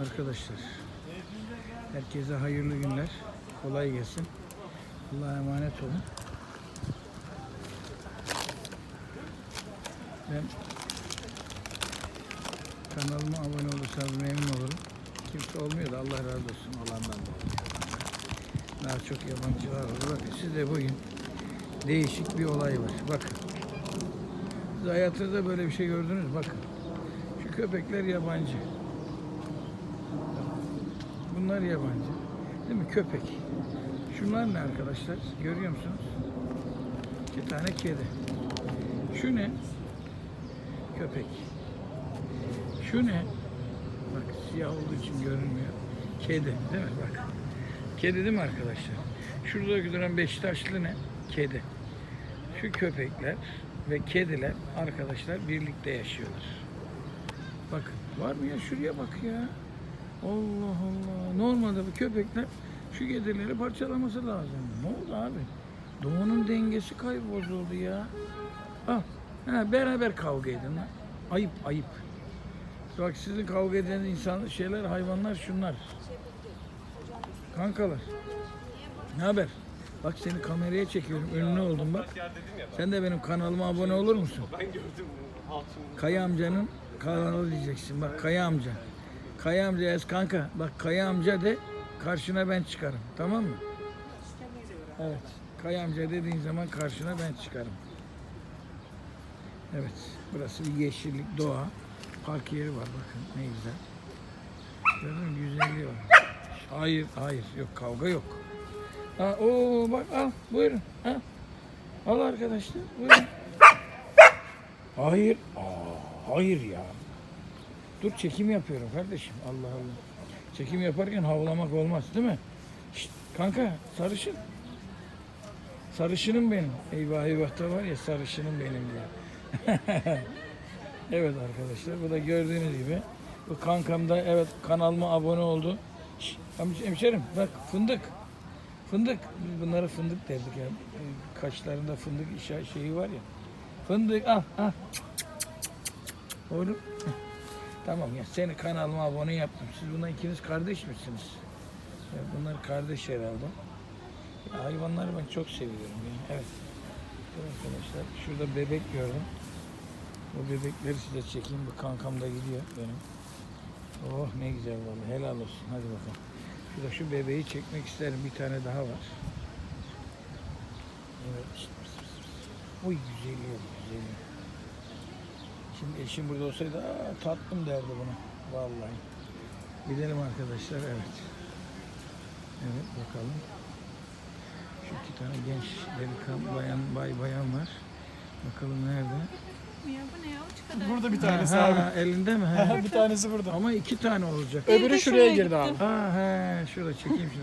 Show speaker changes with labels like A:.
A: Arkadaşlar herkese hayırlı günler. Kolay gelsin. Allah'a emanet olun. Ben kanalıma abone olursanız memnun olurum. Kimse olmuyor da Allah razı olsun olandan da. Daha çok yabancılar var. Bakın size bugün değişik bir olay var. Bakın. Siz hayatınızda böyle bir şey gördünüz? Bakın. Köpekler yabancı. Bunlar yabancı. Değil mi? Köpek. Şunlar ne arkadaşlar? Görüyor musunuz? İki tane kedi. Şu ne? Köpek. Şu ne? Bak siyah olduğu için görünmüyor. Kedi değil mi? Bak. Kedi değil mi arkadaşlar? Şurada duran Beşiktaşlı ne? Kedi. Şu köpekler ve kediler arkadaşlar birlikte yaşıyorlar. Bakın var mı ya? Şuraya bak ya. Allah Allah. Normalde bu köpekler şu kedileri parçalaması lazım. Ne oldu abi? Doğanın dengesi kayboldu ya. Al. Ha, beraber kavga edin lan. Ayıp ayıp. Bak sizin kavga eden insan şeyler hayvanlar şunlar. Kankalar. Ne haber? Bak seni kameraya çekiyorum. Ünlü oldum bak. Sen de benim kanalıma abone olur musun?
B: Ben gördüm.
A: Kaya amcanın kanalı diyeceksin. Bak Kaya amca. Kaya amca yaz kanka. Bak Kaya amca de karşına ben çıkarım. Tamam mı? Evet. Kaya amca dediğin zaman karşına ben çıkarım. Evet. Burası bir yeşillik, doğa. Park yeri var bakın ne güzel. Gördün mü? Güzelliği var. Hayır, hayır. Yok kavga yok. Ha, oo bak al buyurun. Al. Al arkadaşlar buyurun. Hayır. Aa, hayır ya. Dur çekim yapıyorum kardeşim. Allah Allah. Çekim yaparken havlamak olmaz değil mi? Şşt, kanka sarışın. Sarışınım benim. Eyvah eyvah da var ya sarışınım benim diye. evet arkadaşlar bu da gördüğünüz gibi bu kankam da evet kanalıma abone oldu. Hem- hemşerim bak fındık. Fındık. Bunlara fındık derdik ya. Kaşlarında fındık şeyi var ya. Fındık al al. Oğlum. Tamam ya seni kanalıma abone yaptım. Siz bunlar ikiniz kardeş misiniz? Ya bunlar kardeş herhalde. Ya hayvanları ben çok seviyorum ya. Evet. Arkadaşlar şurada bebek gördüm. O bebekleri size çekeyim. Bu kankam da gidiyor benim. Oh ne güzel vallahi. Helal olsun. Hadi bakalım. Şurada şu bebeği çekmek isterim. Bir tane daha var. Evet. Oy güzeli güzeli. Şimdi eşim burada olsaydı Aa, tatlım derdi buna. Vallahi. Gidelim arkadaşlar evet. Evet bakalım. Şu iki tane genç delikanlı bayan bay bayan var. Bakalım nerede?
C: Ya bu ne ya? Uç kadar.
D: Burada bir tanesi
A: ha,
D: abi.
A: ha, elinde mi? Ha.
D: bir tanesi burada.
A: Ama iki tane olacak.
D: Öbürü şuraya girdi abi.
A: Ha he şurada çekeyim şunu.